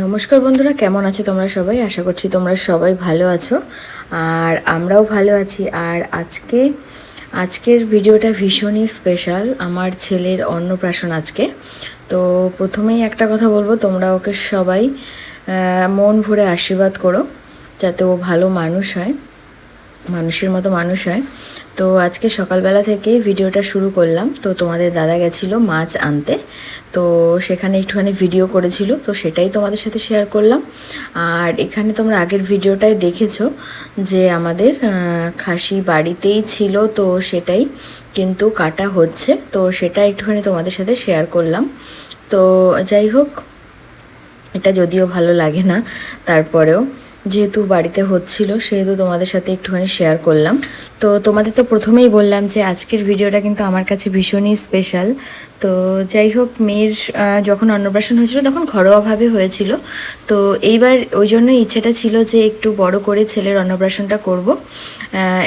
নমস্কার বন্ধুরা, কেমন আছো তোমরা সবাই? আশা করছি তোমরা সবাই ভালো আছো। আর আমরাও ভালো আছি। আর আজকে, আজকের ভিডিওটা ভীষণই স্পেশাল আমার ছেলের অন্নপ্রাশন আজকে। তো প্রথমেই একটা কথা বলব, তোমরা ওকে সবাই মন ভরে আশীর্বাদ করো, যাতে ও ভালো মানুষ হয়। মানুষের মতো মানুষ হয়। তো আজকে সকালবেলা থেকে ভিডিওটা শুরু করলাম। তো তোমাদের দাদা গেছিল মাছ আনতে। তো সেখানে একটুখানি ভিডিও করেছিল। তো সেটাই তোমাদের সাথে শেয়ার করলাম। আর এখানে তোমরা আগের ভিডিওটায় দেখেছ যে আমাদের খাসি বাড়িতেই ছিল। তো সেটাই কিন্তু কাটা হচ্ছে। তো সেটা একটুখানি তোমাদের সাথে শেয়ার করলাম। তো যাই হোক, এটা যদিও ভালো লাগে না, তারপরেও। যেহেতু বাড়িতে হচ্ছিল, সেহেতু তোমাদের সাথে একটুখানি শেয়ার করলাম। তো তোমাদের তো প্রথমেই বললাম যে আজকের ভিডিওটা কিন্তু আমার কাছে ভীষণই স্পেশাল তো যাই হোক, মেয়ের যখন অন্নপ্রাশন হয়েছিল, তখন ঘরোয়াভাবে হয়েছিল। তো এইবার ওই জন্য ইচ্ছেটা ছিল যে একটু বড় করে ছেলের অন্নপ্রাশনটা করব।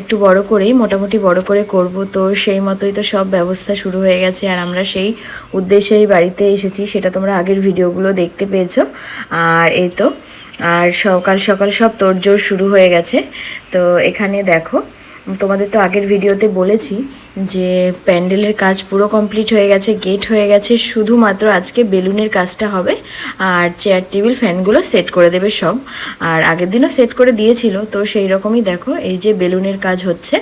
একটু বড় করেই, মোটামুটি বড় করে করব। তো সেই মতোই তো সব ব্যবস্থা শুরু হয়ে গেছে। আর আমরা সেই উদ্দেশ্যেই বাড়িতে এসেছি, সেটা তোমরা আগের ভিডিওগুলো দেখতে পেয়েছ। আর এই তো আর সকাল সকাল সব তোড়জোড় শুরু হয়ে গেছে। তো এখানে দেখো, তোমাদের তো আগের ভিডিওতে বলেছি যে প্যান্ডেলের কাজ পুরো কমপ্লিট হয়ে গেছে, গেট হয়ে গেছে, শুধুমাত্র আজকে বেলুনের কাজটা হবে আর চেয়ার, টেবিল, ফ্যানগুলো সেট করে দেবে সব। আর আগের দিনও সেট করে দিয়েছিল, তো সেই রকমই দেখো, এই যে বেলুনের কাজ হচ্ছে।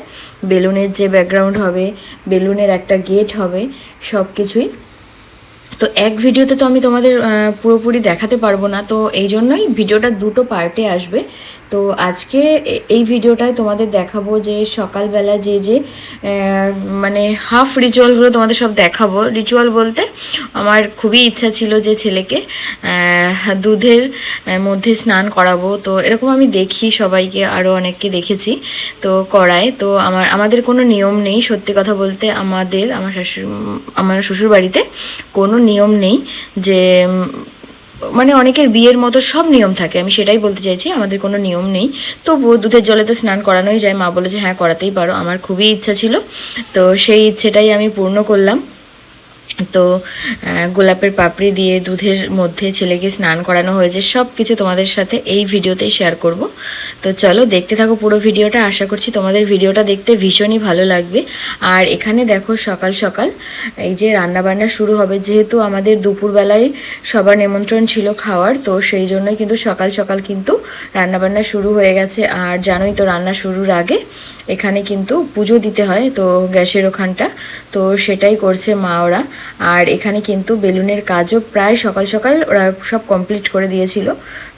বেলুনের যে ব্যাকগ্রাউন্ড হবে, বেলুনের একটা গেট হবে সব কিছুই তো এক ভিডিওতে তো আমি তোমাদের পুরোপুরি দেখাতে পারব না, তো এই জন্যই ভিডিওটা দুটো পার্টে আসবে। তো আজকে এই ভিডিওটায় তোমাদের দেখাবো যে সকালবেলা যে যে মানে হাফ রিচুয়ালগুলো তোমাদের সব দেখাবো। রিচুয়াল বলতে আমার খুবই ইচ্ছা ছিল যে ছেলেকে দুধের মধ্যে স্নান করাবো। তো এরকম আমি দেখি সবাইকে আরও অনেককে দেখেছি, তো করায়। তো আমার, আমাদের কোনো নিয়ম নেই, সত্যি কথা বলতে আমাদের, আমার শাশুড়ি, আমার শ্বশুর বাড়িতে কোনো নিয়ম নেই যে মানে অনেকের বিয়ের মতো সব নিয়ম থাকে, আমি সেটাই বলতে চাইছি, আমাদের কোনো নিয়ম নেই। তো দুধের জলে তো স্নান করানোই যায়, মা বলেছে হ্যাঁ করাতেই পারো। আমার খুবই ইচ্ছা ছিল, তো সেই ইচ্ছেটাই আমি পূর্ণ করলাম। তো গোলাপের পাপড়ি দিয়ে দুধের মধ্যে ছেলেকে স্নান করানো হয়েছে সব কিছু তোমাদের সাথে এই ভিডিওতেই শেয়ার করব। তো চলো দেখতে থাকো পুরো ভিডিওটা, আশা করছি তোমাদের ভিডিওটা দেখতে ভীষণই ভালো লাগবে। আর এখানে দেখো সকাল সকাল, এই যে রান্নাবান্না শুরু হবে, যেহেতু আমাদের দুপুরবেলায় সবার নিমন্ত্রণ ছিল খাওয়ার, তো সেই জন্যই কিন্তু সকাল সকাল কিন্তু রান্নাবান্না শুরু হয়ে গেছে। আর জানোই তো রান্না শুরুর আগে এখানে কিন্তু পুজো দিতে হয়, তো গ্যাসের ওখানটা, তো সেটাই করছে মা ওরা। আর এখানে কিন্তু বেলুনের কাজও প্রায় সকাল সকাল ওরা সব কমপ্লিট করে দিয়েছিল।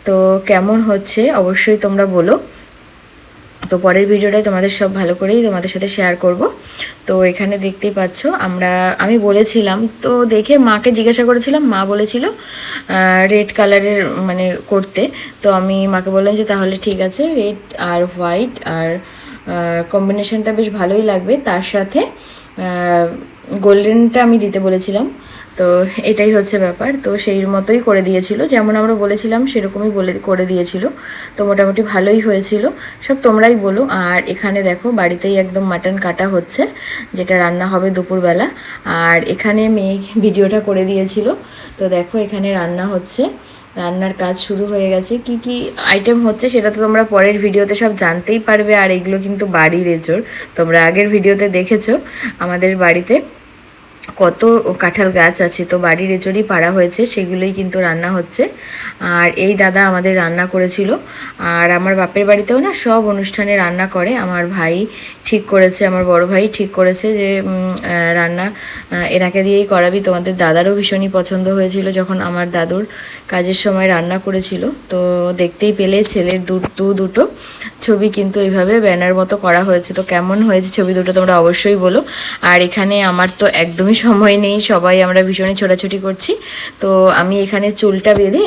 তো কেমন হচ্ছে অবশ্যই তোমরা বলো। তো পরের ভিডিওটাই তোমাদের সব ভালো করেই তোমাদের সাথে শেয়ার করব। তো এখানে দেখতেই পাচ্ছ আমরা, আমি বলেছিলাম, তো দেখে মাকে জিজ্ঞাসা করেছিলাম, মা বলেছিল রেড কালারের মানে করতে। তো আমি মাকে বললাম যে তাহলে ঠিক আছে রেড আর হোয়াইট আর কম্বিনেশনটা বেশ ভালোই লাগবে। তার সাথে গোল্ডেনটা আমি দিতে বলেছিলাম। তো এটাই হচ্ছে ব্যাপার। তো সেই মতোই করে দিয়েছিল। যেমন আমরা বলেছিলাম, সেরকমই বলে, করে দিয়েছিল। তো মোটামুটি ভালোই হয়েছিল। সব তোমরাই বলো। আর এখানে দেখো, বাড়িতেই একদম মাটন কাটা হচ্ছে, যেটা রান্না হবে দুপুরবেলা। আর এখানে মেয়ে ভিডিওটা করে দিয়েছিল। তো দেখো, এখানে রান্না হচ্ছে। রান্নার কাজ শুরু হয়ে গেছে। কি কি আইটেম হচ্ছে সেটা তো তোমরা পরের ভিডিওতে সব জানতেই পারবে। আর এগুলো কিন্তু বাড়ির এজোর তোমরা আগের ভিডিওতে দেখেছ আমাদের বাড়িতে। কত কাঁঠাল গাছ আছে তো বাড়ির এচড়ই পাড়া হয়েছে, সেগুলোই কিন্তু রান্না হচ্ছে। আর এই দাদা আমাদের রান্না করেছিল। আর আমার বাপের বাড়িতেও না সব অনুষ্ঠানে রান্না করে। আমার ভাই ঠিক করেছে, আমার বড় ভাই ঠিক করেছে যে রান্না এনাকে দিয়েই করাবি। তোমাদের দাদারও ভীষণই পছন্দ হয়েছিল যখন আমার দাদুর কাজের সময় রান্না করেছিল। তো দেখতেই পেলে ছেলের দু দুটো ছবি কিন্তু এইভাবে ব্যানার মতো করা হয়েছে। তো কেমন হয়েছে ছবি দুটো তোমরা অবশ্যই বলো। আর এখানে আমার তো একদমই সময় নেই, সবাই আমরা ভীষণই ছোটাছুটি করছি। তো আমি এখানে চুলটা বেঁধে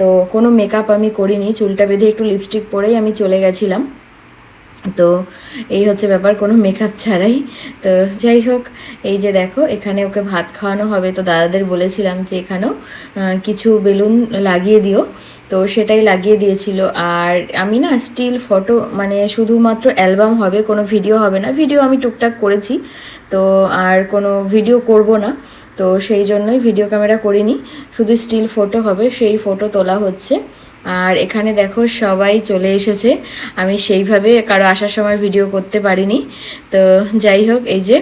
তো কোনো মেকআপ আমি করিনি, চুলটা বেঁধে একটু লিপস্টিক পরেই আমি চলে গেছিলাম। তো এই হচ্ছে ব্যাপার, কোনো মেকআপ ছাড়াই। তো যাই হোক, এই যে দেখো, এখানে ওকে ভাত খাওয়ানো হবে। তো দাদাদের বলেছিলাম যে এখানেও কিছু বেলুন লাগিয়ে দিও। তো সেটাই লাগিয়ে দিয়েছিল। আর আমি না স্টিল ফটো মানে শুধুমাত্র অ্যালবাম হবে, কোনো ভিডিও হবে না। ভিডিও আমি টুকটাক করেছি। তো আর কোনো ভিডিও করব না। তো সেই জন্যই ভিডিও ক্যামেরা করিনি। শুধু স্টিল ফটো হবে, সেই ফটো তোলা হচ্ছে। আর এখানে দেখো সবাই চলে এসেছে। আমি সেইভাবে কারও আসার সময় ভিডিও করতে পারিনি। তো যাই হোক, এই যে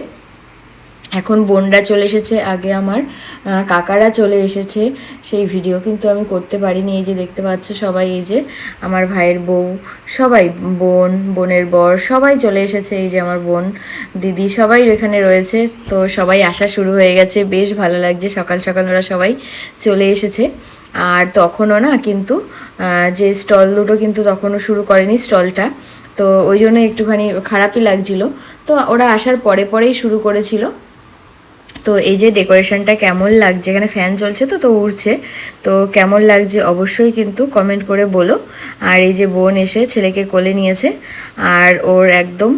এখন বোনরা চলে এসেছে, আগে আমার কাকারা চলে এসেছে সেই ভিডিও কিন্তু আমি করতে পারিনি। এই যে দেখতে পাচ্ছ সবাই, এই যে আমার ভাইয়ের বউ, সবাই, বোন, বোনের বর, সবাই চলে এসেছে। এই যে আমার বোন, দিদি, সবাই এখানে রয়েছে। তো সবাই আসা শুরু হয়ে গেছে। বেশ ভালো লাগছে, সকাল সকাল ওরা সবাই চলে এসেছে। আর তখনও না কিন্তু যে স্টল দুটো কিন্তু তখনও শুরু করেনি স্টলটা। তো ওই জন্য একটুখানি খারাপই লাগছিল। তো ওরা আসার পরে পরেই শুরু করেছিল। তো এই যে ডেকোরেশনটা কেমন লাগছে? এখানে ফ্যান চলছে তো তো উড়ছে। তো কেমন লাগছে অবশ্যই কিন্তু কমেন্ট করে বলো। আর এই যে বোন এসে ছেলেকে কোলে নিয়েছে। আর ওর একদম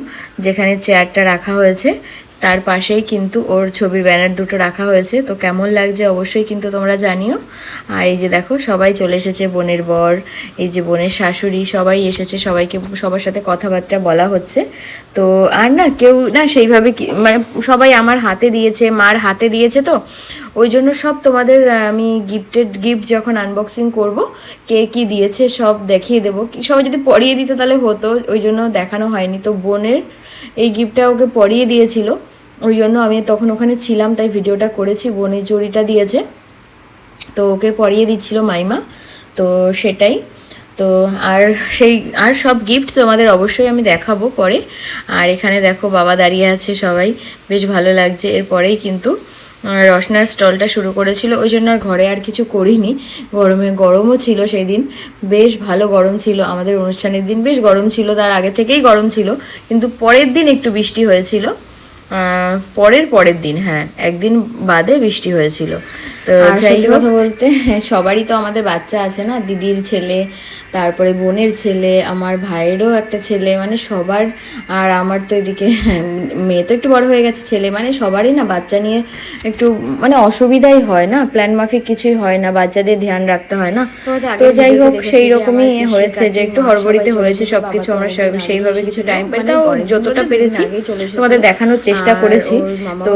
যেখানে চেয়ারটা রাখা হয়েছে তার পাশেই কিন্তু ওর ছবির ব্যানার দুটো রাখা হয়েছে। তো কেমন লাগছে অবশ্যই কিন্তু তোমরা জানিও। আর এই যে দেখো, সবাই চলে এসেছে বোনের বর, এই যে বোনের শাশুড়ি, সবাই এসেছে, সবাইকে, সবার সাথে কথাবার্তা বলা হচ্ছে। তো আর না, কেউ না সেইভাবে মানে সবাই আমার হাতে দিয়েছে, মার হাতে দিয়েছে তো। ওই জন্য সব তোমাদের আমি গিফটেড গিফট যখন আনবক্সিং করব, কে কি দিয়েছে সব দেখিয়ে দেবো। সবাই যদি পরিয়ে দিত তাহলে হতো, ওই জন্য দেখানো হয়নি। তো বোনের এই গিফটটা ওকে পরিয়ে দিয়েছিল। ওই জন্য আমি তখন ওখানে ছিলাম, তাই ভিডিওটা করেছি, বোনের জড়িটা দিয়েছে। তো ওকে পরিয়ে দিচ্ছিল মাইমা, তো সেটাই। তো আর সেই, আর সব গিফট তোমাদের অবশ্যই আমি দেখাবো পরে। আর এখানে দেখো বাবা দাঁড়িয়ে আছে সবাই, বেশ ভালো লাগছে। এরপরেই কিন্তু রসনার স্টলটা শুরু করেছিল। ওই জন্য আর ঘরে আর কিছু করিনি। গরমে গরমও ছিল সেই দিন বেশ ভালো গরম ছিল। আমাদের অনুষ্ঠানের দিন বেশ গরম ছিল। তার আগে থেকেই গরম ছিল। কিন্তু পরের দিন একটু বৃষ্টি হয়েছিল। পরের পরের দিন হ্যাঁ একদিন বাদে বৃষ্টি হয়েছিল। তো যাই কথা বলতে সবারই তো আমাদের বাচ্চা আছে না? দিদির ছেলে তারপরে বোনের ছেলে আমার ভাইয়েরও একটা ছেলে মানে সবার আর আমার তো এদিকে মেয়ে তো একটু বড় হয়ে গেছে ছেলে মানে সবারই না বাচ্চা নিয়ে একটু মানে অসুবিধাই হয় না? প্ল্যান মাফিক কিছুই হয় না বাচ্চাদের ধ্যান রাখতে হয় না? তো যাই হোক সেই রকমই হয়েছে যে একটু হড়বড়িতে হয়েছে সবকিছু আমরা সেইভাবে কিছু টাইম পাই মানে তাও যতটা পেরেছি। তোমাদের দেখানোর চেষ্টা করেছি। তো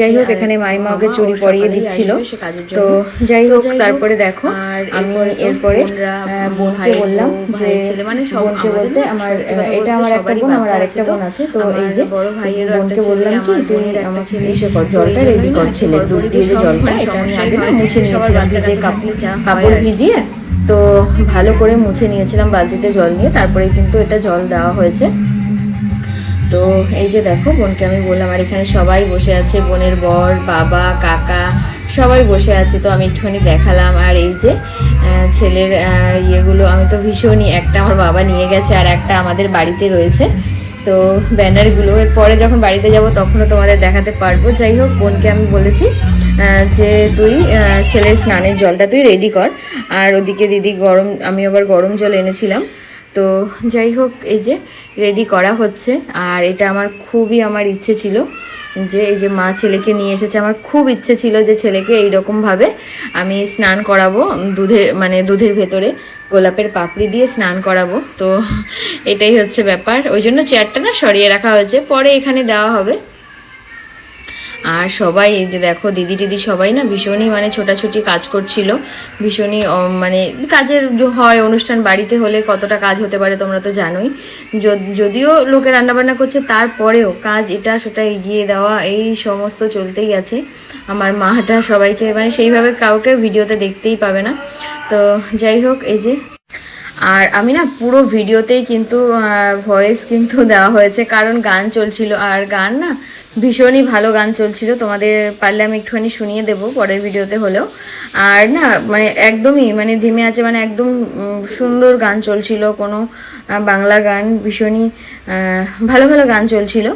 যাই হোক এখানে মাইমা ওকে চুরি পরিয়ে দিচ্ছিল। কাজের তো জন্য। হোক যাই হোক, তারপরে দেখো আর আমি এরপরে তো বোনকে বললাম যে ছেলে মানে সব বোনকে বলতে আমার এটা আমার একটা বোন আমার আরেকটা বোন আছে তো এই যে বড় ভাইয়েরও বোনকে বললাম ছেলে, কি আমার তুই আমাকে ছেলে। ইসে কর জলটা রেডি কর না ছেলের দুধ দিয়ে যে জলটা মানে এটা আমি আগে না মুছে নিয়েছিলাম ভিজে কাপড় যা হয় কাপড় ভিজিয়ে তো ভালো করে মুছে নিয়েছিলাম বালতিতে জল নিয়ে তারপরে কিন্তু এটা জল দেওয়া হয়েছে তো এই যে দেখো বোনকে আমি বললাম আর এখানে সবাই বসে আছে বোনের বর বাবা কাকা সবাই বসে আছে, তো আমি একটুখানি দেখালাম। আর এই যে ছেলের ইয়েগুলো, আমি তো ভীষণই একটা আমার বাবা নিয়ে গেছে আর একটা আমাদের বাড়িতে রয়েছে। তো ব্যানারগুলো, এর পরে যখন বাড়িতে যাব তখনও তোমাদের দেখাতে পারব। যাই হোক, বোনকে আমি বলেছি যে তুই ছেলের স্নানের জলটা তুই রেডি কর। আর ওদিকে দিদি গরম, আমি আবার গরম জল এনেছিলাম। তো যাই হোক, এই যে রেডি করা হচ্ছে। আর এটা আমার খুবই আমার ইচ্ছে ছিল। যে এই যে মা ছেলেকে নিয়ে এসেছে, আমার খুব ইচ্ছে ছিল যে ছেলেকে এইরকমভাবে আমি স্নান করাবো, দুধে মানে দুধের ভেতরে গোলাপের পাপড়ি দিয়ে স্নান করাবো। তো এটাই হচ্ছে ব্যাপার। ওই জন্য চেয়ারটা না সরিয়ে রাখা হয়েছে। পরে এখানে দেওয়া হবে। আর সবাই এই যে দেখো, দিদি টিদি সবাই না ভীষণই মানে ছোটাছুটি কাজ করছিল। ভীষণই মানে কাজের হয়, অনুষ্ঠান বাড়িতে হলে কতটা কাজ হতে পারে তোমরা তো জানোই। যদিও লোকে রান্নাবান্না করছে, তারপরেও কাজ এটা সেটা এগিয়ে দেওয়া, এই সমস্ত চলতেই আছে। আমার মাটা সবাইকে মানে সেইভাবে কাউকে ভিডিওতে দেখতেই পাবে না। তো যাই হোক, এই যে। আর আমি না পুরো ভিডিওতেই কিন্তু ভয়েস কিন্তু দেওয়া হয়েছে, কারণ গান চলছিল। আর গান না ভীষণই ভালো গান চলছিল। তোমাদের পারলে আমি একটুখানি শুনিয়ে দেবো পরের ভিডিওতে হলেও। আর না মানে একদমই মানে ধিমে আছে মানে একদম সুন্দর গান চলছিল। কোনো বাংলা গান ভীষণই ভালো ভালো গান চলছিল।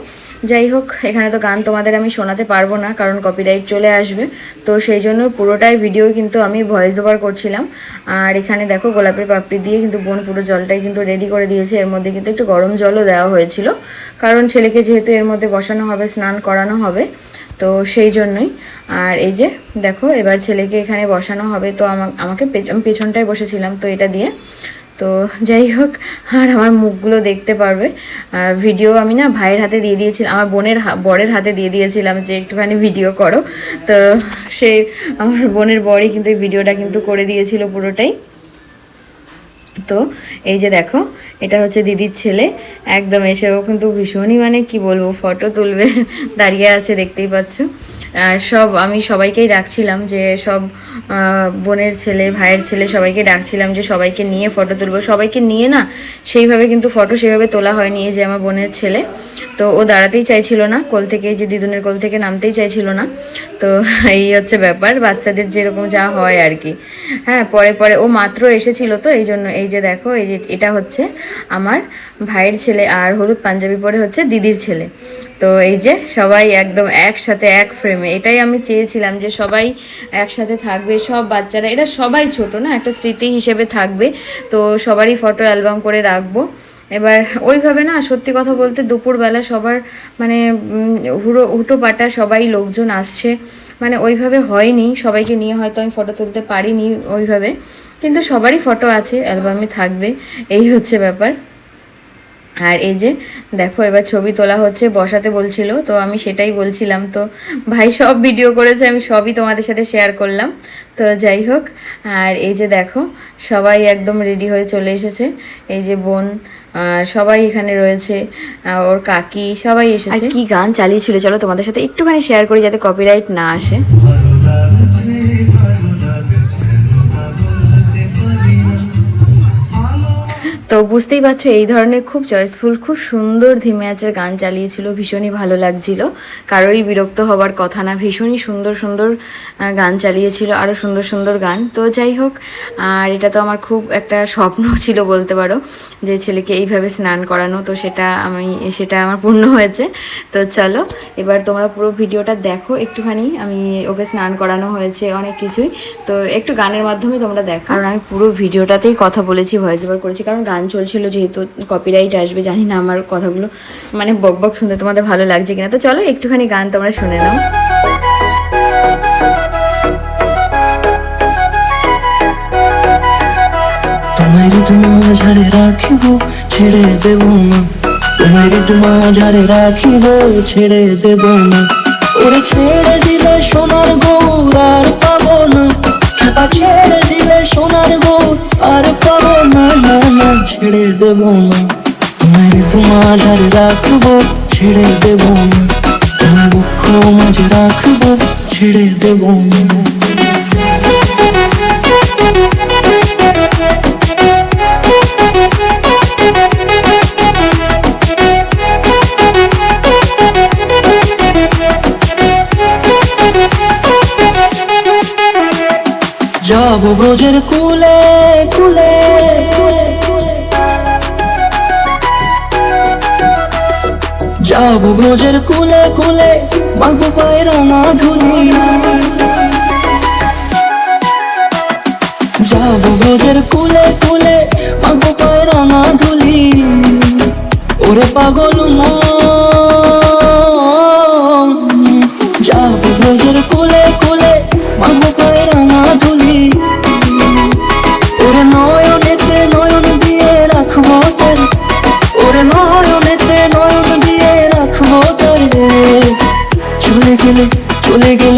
যাই হোক এখানে তো গান তোমাদের আমি শোনাতে পারব না, কারণ কপিরাইট চলে আসবে। তো সেই জন্য পুরোটাই ভিডিও কিন্তু আমি ভয়েস ওভার করছিলাম। আর এখানে দেখো, গোলাপের পাপড়ি দিয়ে কিন্তু বোন পুরো জলটাই কিন্তু রেডি করে দিয়েছে। এর মধ্যে কিন্তু একটু গরম জলও দেওয়া হয়েছিল। কারণ ছেলেকে যেহেতু এর মধ্যে বসানো হবে, স্নান করানো হবে, তো সেই জন্যই। আর এই যে, দেখো, এবার ছেলেকে এখানে বসানো হবে। তো আমা- আমাকে আমি পেছনটায় বসেছিলাম, তো এটা দিয়ে। তো যাই হোক, আর আমার মুখগুলো দেখতে পারবে। আর ভিডিও আমি না ভাইয়ের হাতে দিয়ে দিয়েছিলাম, আমার বোনের বরের হাতে দিয়ে দিয়েছিলাম যে একটুখানি ভিডিও করো। তো সে আমার বোনের বরই কিন্তু ভিডিওটা কিন্তু করে দিয়েছিল পুরোটাই। তো এই যে দেখো, এটা হচ্ছে দিদির ছেলে। একদম এসেও কিন্তু ভীষণই মানে কি বলব ফটো তুলবে, দাঁড়িয়ে আছে দেখতেই পাচ্ছ। আর সব আমি সবাইকেই ডাকছিলাম যে সব বোনের ছেলে, ভাইয়ের ছেলে সবাইকে ডাকছিলাম যে সবাইকে নিয়ে ফটো তুলবো। সবাইকে নিয়ে না সেইভাবে কিন্তু ফটো সেভাবে তোলা হয়নি এই যে আমার বোনের ছেলে। তো ও দাঁড়াতেই চাইছিল না, কোল থেকে যে দিদুনের কোল থেকে নামতেই চাইছিল না। তো এই হচ্ছে ব্যাপার, বাচ্চাদের যেরকম যা হয় আর কি। হ্যাঁ পরে পরে ও মাত্র এসেছিল তো, এই জন্য এই যে দেখো, এই যে এটা হচ্ছে আমার ভাইয়ের ছেলে আর হলুদ পাঞ্জাবি পরে হচ্ছে দিদির ছেলে। তো এই যে সবাই একদম একসাথে এক ফ্রেমে এটাই আমি চেয়েছিলাম যে সবাই একসাথে থাকবে, সব বাচ্চারা, এটা সবাই ছোট না, একটা স্মৃতি হিসেবে থাকবে। তো সবারই ফটো অ্যালবাম করে রাখব। এবার ওইভাবে না, সত্যি কথা বলতে দুপুরবেলা সবার মানে হুড়ো হুটো পাটা সবাই লোকজন আসছে। মানে ওইভাবে হয়নি, সবাইকে নিয়ে হয়তো আমি ফটো তুলতে পারিনি ওইভাবে। কিন্তু সবারই ফটো আছে অ্যালবামে থাকবে, এই হচ্ছে ব্যাপার। আর এই যে, দেখো, এবার ছবি তোলা হচ্ছে, বসাতে বলছিল, তো আমি সেটাই বলছিলাম, তো ভাই সব ভিডিও করেছে, আমি সবই তোমাদের সাথে শেয়ার করলাম, তো যাই হোক, আর এই যে দেখো, সবাই একদম রেডি হয়ে চলে এসেছে, এই যে বোন সবাই এখানে রয়েছে ওর কাকি, সবাই এসেছে। কি গান চালিয়েছিল, চলো তোমাদের সাথে একটুখানি শেয়ার করি, যাতে কপিরাইট না আসে। তো বুঝতেই পারছ, এই ধরনের খুব চয়েসফুল খুব সুন্দর ধিমে গান চালিয়েছিল, ভীষণই ভালো লাগছিল। কারোরই বিরক্ত হবার কথা না, ভীষণই সুন্দর সুন্দর গান চালিয়েছিল আরও সুন্দর সুন্দর গান। তো যাই হোক, আর এটা তো আমার খুব একটা স্বপ্ন ছিল বলতে পারো, যে ছেলেকে এইভাবে স্নান করানো, তো সেটা আমি, সেটা আমার পূর্ণ হয়েছে। তো চলো, এবার তোমরা পুরো ভিডিওটা দেখো একটুখানি, আমি ওকে স্নান করানো হয়েছে, অনেক কিছুই। তো একটু গানের মাধ্যমে তোমরা দেখো। কারণ আমি পুরো ভিডিওটাতেই কথা বলেছি ভয়েস ওভার করেছি, কারণ গান চলছিল যেহেতু কপিরাইট আসবে, জানি না আমার কথাগুলো মানে বক বক শুনতে তোমাদের ভালো লাগছে কিনা। তো চলো, একটুখানি গান তোমরা শুনে নাও। তোমার ঝাড়ে রাখিব, ছেড়ে দেব না। তোমার ঝাড়ে রাখিব, ছেড়ে দেব না। ওরে ছেড়ে দিলে সোনার গৌর আর পাবো না। ছেড়ে দিলে ছেড়ে দেব না। তোমার ঝাড়ে রাখব, ছেড়ে দেব না। তোমার দুঃখ মাঝে রাখব, ছেড়ে দেব না। যাব ব্রজের কুলে কুলে। যাব গোজের কুলে কুলে মাগো পায়ের না ধুলি যাব গোজের কুলে কুলে মাগো পায়ের না ধুলি ওরে পাগল মন।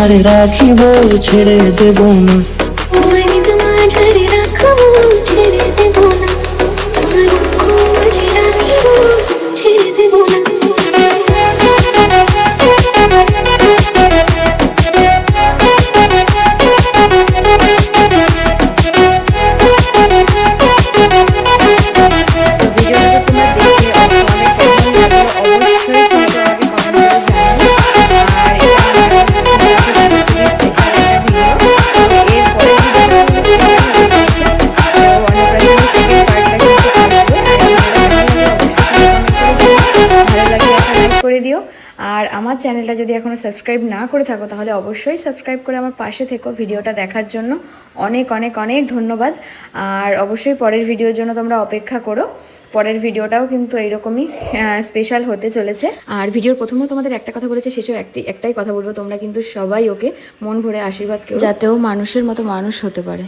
মাঝারে রাখিব ছেড়ে দেব না। আমার চ্যানেলটা যদি এখনও সাবস্ক্রাইব না করে থাকো, তাহলে অবশ্যই সাবস্ক্রাইব করে আমার পাশে থেকো ভিডিওটা দেখার জন্য। অনেক অনেক অনেক ধন্যবাদ। আর অবশ্যই পরের ভিডিওর জন্য তোমরা অপেক্ষা করো। পরের ভিডিওটাও কিন্তু এইরকমই স্পেশাল হতে চলেছে। আর ভিডিওর প্রথমেও তোমাদের একটা কথা বলেছে, শেষেও একটি, একটাই কথা বলব, তোমরা কিন্তু সবাই ওকে মন ভরে আশীর্বাদ যাতেও মানুষের মতো মানুষ হতে পারে।